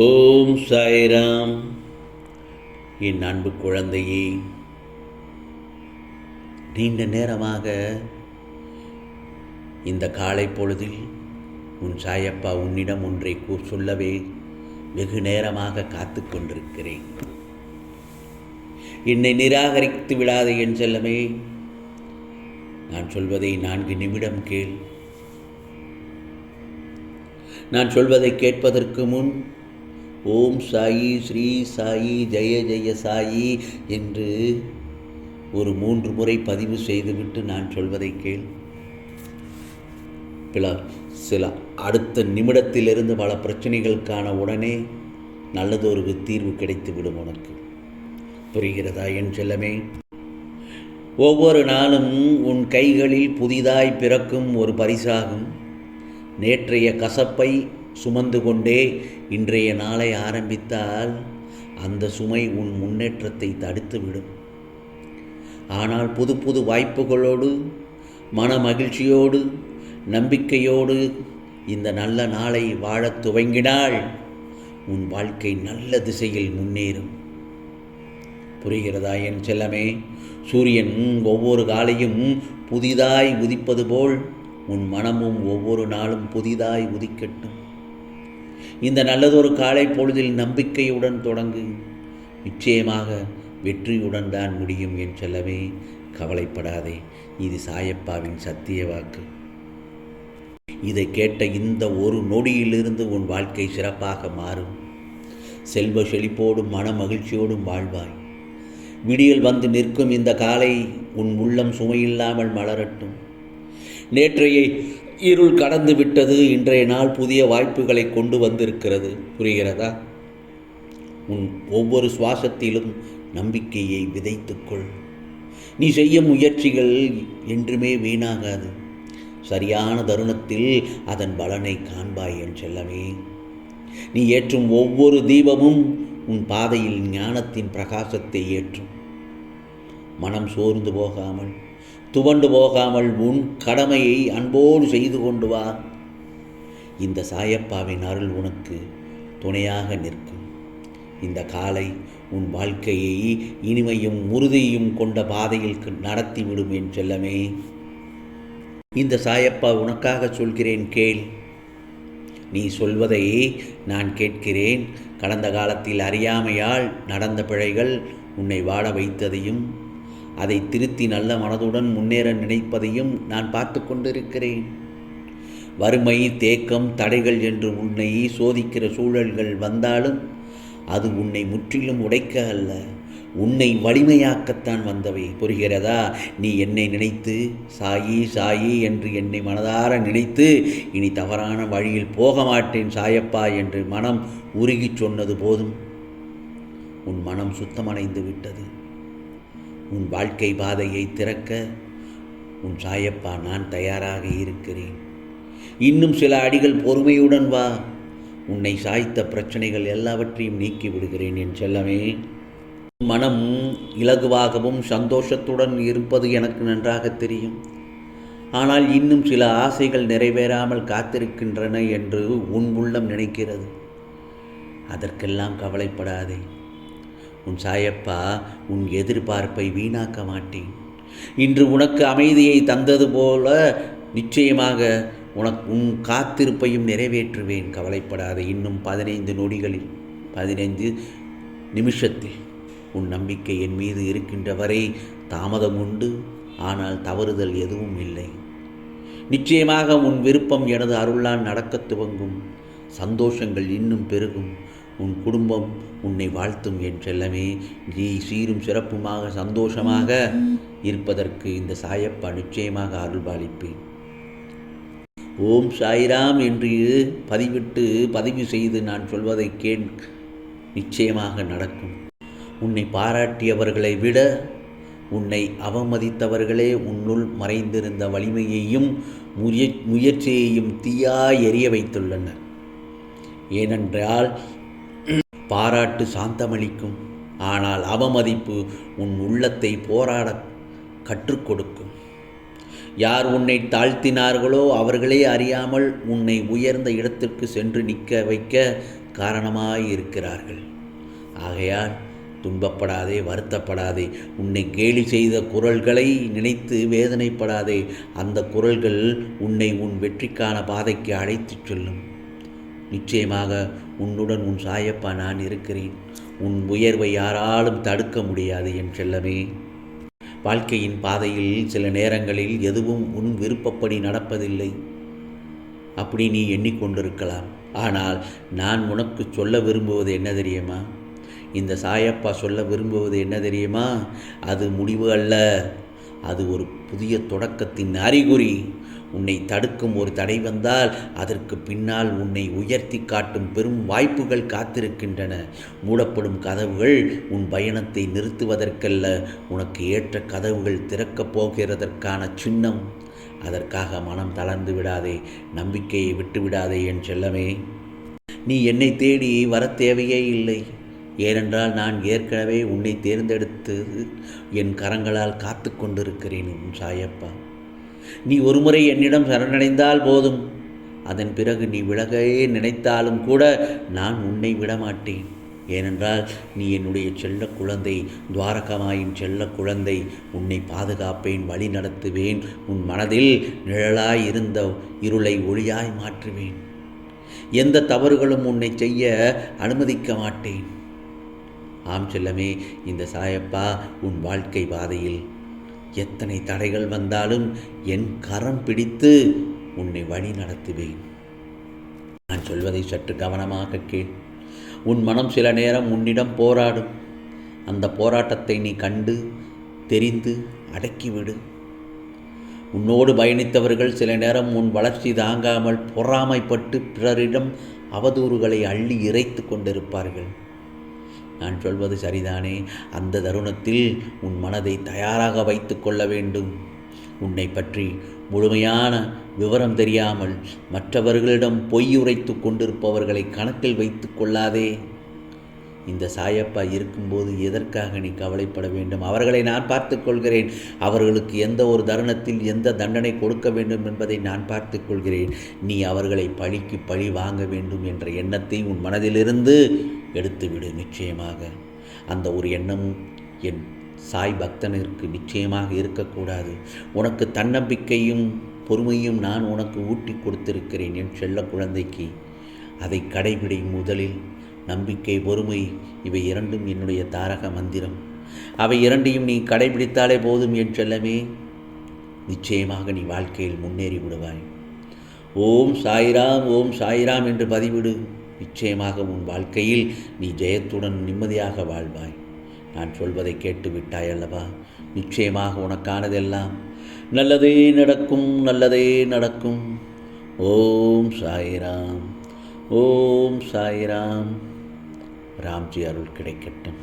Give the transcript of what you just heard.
ஓம் சாய்ராம். என் அன்பு குழந்தையே நீண்ட நேரமாக இந்த காலை பொழுதில் உன் சாயப்பா உன்னிடம் ஒன்றை கூ சொல்லவே வெகு நேரமாக காத்து கொண்டிருக்கிறேன். என்னை நிராகரித்து விடாதே என் செல்லமே நான் சொல்வதை நான்கு நிமிடம் கேள். நான் சொல்வதை கேட்பதற்கு முன் ஓம் சாயி ஸ்ரீ சாயி ஜெய ஜெய சாயி என்று ஒரு மூன்று முறை பதிவு செய்துவிட்டு நான் சொல்வதை கேள். பிளா சில அடுத்த நிமிடத்திலிருந்து பல பிரச்சனைகளுக்கான உடனே நல்லதொரு தீர்வு கிடைத்துவிடும் உனக்கு. புரிகிறதா என் செல்லமே? ஒவ்வொரு நாளும் உன் கைகளில் புதிதாய் பிறக்கும் ஒரு பரிசாகும். நேற்றைய கசப்பை சுமந்து கொண்டே இன்றைய நாளை ஆரம்பித்தால் அந்த சுமை உன் முன்னேற்றத்தை தடுத்துவிடும். ஆனால் புது புது வாய்ப்புகளோடு மன மகிழ்ச்சியோடு நம்பிக்கையோடு இந்த நல்ல நாளை வாழத் துவங்கினால் உன் வாழ்க்கை நல்ல திசையில் முன்னேறும். புரிகிறதா என் செல்லமே? சூரியன் ஒவ்வொரு காலையும் புதிதாய் உதிப்பது போல் உன் மனமும் ஒவ்வொரு நாளும் புதிதாய் உதிக்கட்டும். இந்த நல்லதொரு காலை பொழுதில் நம்பிக்கையுடன் தொடங்கு. நிச்சயமாக வெற்றியுடன் தான் முடியும் என் செல்லவே கவலைப்படாதே இது சாயப்பாவின் சத்திய வாக்கு. இதை கேட்ட இந்த ஒரு நொடியிலிருந்து உன் வாழ்க்கை சிறப்பாக மாறும். செல்வ செழிப்போடும் மன மகிழ்ச்சியோடும் வாழ்வாய். விடியல் வந்து நிற்கும் இந்த காலை உன் உள்ளம் சுமையில்லாமல் மலரட்டும். நேற்றைய இருள் கடந்து விட்டது இன்றைய நாள் புதிய வாய்ப்புகளை கொண்டு வந்திருக்கிறது. புரிகிறதா? உன் ஒவ்வொரு சுவாசத்திலும் நம்பிக்கையை விதைத்துக்கொள். நீ செய்யும் முயற்சிகள் என்றுமே வீணாகாது. சரியான தருணத்தில் அதன் பலனை காண்பாய் என் செல்லவே நீ ஏற்றும் ஒவ்வொரு தீபமும் உன் பாதையில் ஞானத்தின் பிரகாசத்தை ஏற்றும். மனம் சோர்ந்து போகாமல் துவண்டு போகாமல் உன் கடமையை அன்போடு செய்து கொண்டு வா. இந்த சாயப்பாவின் அருள் உனக்கு துணையாக நிற்கும். இந்த காலை உன் வாழ்க்கையை இனிமையும் உறுதியும் கொண்ட பாதையில் நடத்திவிடும் என் செல்லமே. இந்த சாயப்பா உனக்காக சொல்கிறேன் கேள். நீ சொல்வதை நான் கேட்கிறேன். கடந்த காலத்தில் அறியாமையால் நடந்த பிழைகள் உன்னை வாழ வைத்ததையும் அதை திருத்தி நல்ல மனதுடன் முன்னேற நினைப்பதையும் நான் பார்த்து கொண்டிருக்கிறேன். வறுமை தேக்கம் தடைகள் என்று உன்னை சோதிக்கிற சூழல்கள் வந்தாலும் அது உன்னை முற்றிலும் உடைக்க அல்ல. உன்னை வலிமையாக்கத்தான் வந்தவை. புரிகிறதா? நீ என்னை நினைத்து சாயி சாயி என்று என்னை மனதார நினைத்து இனி தவறான வழியில் போக மாட்டேன் சாயப்பா என்று மனம் உருகிச் சொன்னது போதும் உன் மனம் சுத்தமடைந்து விட்டது. உன் வாழ்க்கை பாதையை திறக்க உன் சாயப்பா நான் தயாராக இருக்கிறேன். இன்னும் சில அடிகள் பொறுமையுடன் வா. உன்னை சாய்த்த பிரச்சனைகள் எல்லாவற்றையும் நீக்கி விடுகிறேன் என் செல்லமே. மனம் இலகுவாகவும் சந்தோஷத்துடன் இருப்பது எனக்கு நன்றாக தெரியும். ஆனால் இன்னும் சில ஆசைகள் நிறைவேறாமல் காத்திருக்கின்றன என்று உன் உள்ளம் நினைக்கிறது. அதற்கெல்லாம் கவலைப்படாதே. உன் சாயப்பா உன் எதிர்பார்ப்பை வீணாக்க மாட்டேன். இன்று உனக்கு அமைதியை தந்தது போல நிச்சயமாக உனக்கு உன் காத்திருப்பையும் நிறைவேற்றுவேன். கவலைப்படாத இன்னும் பதினைந்து நொடிகளில் பதினைந்து நிமிஷத்தில் உன் நம்பிக்கை என் மீது இருக்கின்ற வரை தாமதம் உண்டு. ஆனால் தவறுதல் எதுவும் இல்லை. நிச்சயமாக உன் விருப்பம் எனது அருளால் நடக்கத் துவங்கும். சந்தோஷங்கள் இன்னும் பெருகும். உன் குடும்பம் உன்னை வாழ்த்தும் என்றெல்லாமே நீ சீரும் சிறப்புமாக சந்தோஷமாக இருப்பதற்கு இந்த சாயப்பா நிச்சயமாக அருள்பாலிப்பேன். ஓம் சாய்ராம் என்று பதிவிட்டு பதிவு செய்து நான் சொல்வதை கேள் நிச்சயமாக நடக்கும். உன்னை பாராட்டியவர்களை விட உன்னை அவமதித்தவர்களே உன்னுள் மறைந்திருந்த வலிமையையும் முய முயற்சியையும் தீயாய் எரிய வைத்துள்ளனர். ஏனென்றால் பாராட்டு சாந்தமளிக்கும். ஆனால் அவமதிப்பு உன் உள்ளத்தை போராட கற்றுக் கொடுக்கும். யார் உன்னை தாழ்த்தினார்களோ அவர்களே அறியாமல் உன்னை உயர்ந்த இடத்திற்கு சென்று நிற்க வைக்க காரணமாய் இருக்கிறார்கள் ஆகையால் துன்பப்படாதே வருத்தப்படாதே. உன்னை கேலி செய்த குரல்களை நினைத்து வேதனைப்படாதே. அந்த குரல்கள் உன்னை உன் வெற்றிக்கான பாதைக்கு அழைத்துச் செல்லும். நிச்சயமாக உன்னுடன் உன் சாயப்பா நான் இருக்கிறேன். உன் உயர்வை யாராலும் தடுக்க முடியாது என் செல்லமே. வாழ்க்கையின் பாதையில் சில நேரங்களில் எதுவும் உன் விருப்பப்படி நடப்பதில்லை. அப்படி நீ எண்ணிக்கொண்டிருக்கலாம். ஆனால் நான் உனக்கு சொல்ல விரும்புவது என்ன தெரியுமா? இந்த சாயப்பா சொல்ல விரும்புவது என்ன தெரியுமா? அது முடிவு அல்ல. அது ஒரு புதிய தொடக்கத்தின் அறிகுறி. உன்னை தடுக்கும் ஒரு தடை வந்தால் அதற்கு பின்னால் உன்னை உயர்த்தி காட்டும் பெரும் வாய்ப்புகள் காத்திருக்கின்றன. மூடப்படும் கதவுகள் உன் பயணத்தை நிறுத்துவதற்கல்ல. உனக்கு ஏற்ற கதவுகள் திறக்கப் போகிறதற்கான சின்னம். அதற்காக மனம் தளர்ந்து விடாதே. நம்பிக்கையை விட்டுவிடாதே என் செல்லமே. நீ என்னை தேடி வர தேவையே இல்லை. ஏனென்றால் நான் ஏற்கனவே உன்னை தேர்ந்தெடுத்து என் கரங்களால் காத்து கொண்டிருக்கிறேன் உன் சாயப்பா. நீ ஒருமுறை என்னிடம் சரணடைந்தால் போதும். அதன் பிறகு நீ விலகவே நினைத்தாலும் கூட நான் உன்னை விடமாட்டேன். ஏனென்றால் நீ என்னுடைய செல்ல குழந்தை துவாரகமாயின் செல்ல குழந்தை. உன்னை பாதுகாப்பேன் வழி நடத்துவேன். உன் மனதில் நிழலாய் இருந்த இருளை ஒளியாய் மாற்றுவேன். எந்த தவறுகளும் உன்னை செய்ய அனுமதிக்க மாட்டேன். ஆம் செல்லமே இந்த சாயப்பா உன் வாழ்க்கை பாதையில் எத்தனை தடைகள் வந்தாலும் என் கரம் பிடித்து உன்னை வழி நடத்துவேன். நான் சொல்வதை சற்று கவனமாக கேள். உன் மனம் சில நேரம் உன்னிடம் போராடும். அந்த போராட்டத்தை நீ கண்டு தெரிந்து அடக்கிவிடு. உன்னோடு பயணித்தவர்கள் சில நேரம் உன் வளர்ச்சி தாங்காமல் பொறாமைப்பட்டு பிறரிடம் அவதூறுகளை அள்ளி இறைத்து கொண்டிருப்பார்கள். நான் சொல்வது சரிதானே? அந்த தருணத்தில் உன் மனதை தயாராக வைத்து கொள்ள வேண்டும். உன்னை பற்றி முழுமையான விவரம் தெரியாமல் மற்றவர்களிடம் பொய் உரைத்து கொண்டிருப்பவர்களை கணக்கில் வைத்து கொள்ளாதே. இந்த சாயப்பா இருக்கும்போது எதற்காக நீ கவலைப்பட வேண்டும்? அவர்களை நான் பார்த்து கொள்கிறேன். அவர்களுக்கு எந்த ஒரு தருணத்தில் எந்த தண்டனை கொடுக்க வேண்டும் என்பதை நான் பார்த்து கொள்கிறேன். நீ அவர்களை பழிக்கு பழி வாங்க வேண்டும் என்ற எண்ணத்தை உன் மனதிலிருந்து எடுத்துவிடு நிச்சயமாக. அந்த ஒரு எண்ணமும் என் சாய் பக்தனிற்கு நிச்சயமாக இருக்கக்கூடாது. உனக்கு தன்னம்பிக்கையும் பொறுமையும் நான் உனக்கு ஊட்டி கொடுத்திருக்கிறேன் என் செல்ல குழந்தைக்கு. அதை கடைபிடி முதலில். நம்பிக்கை பொறுமை இவை இரண்டும் என்னுடைய தாரக மந்திரம். அவை இரண்டையும் நீ கடைபிடித்தாலே போதும் என் செல்லமே. நிச்சயமாக நீ வாழ்க்கையில் முன்னேறி விடுவாய் ஓம் சாய்ராம் ஓம் சாய்ராம் என்று பதிவிடு. நிச்சயமாக உன் வாழ்க்கையில் நீ ஜெயத்துடன் நிம்மதியாக வாழ்வாய். நான் சொல்வதை கேட்டு விட்டாய் அல்லவா நிச்சயமாக உனக்கானதெல்லாம் நல்லதே நடக்கும் நல்லதே நடக்கும். ஓம் சாய்ராம் ஓம் சாய்ராம். ராம்ஜி அருள் கிடைக்கட்டும்.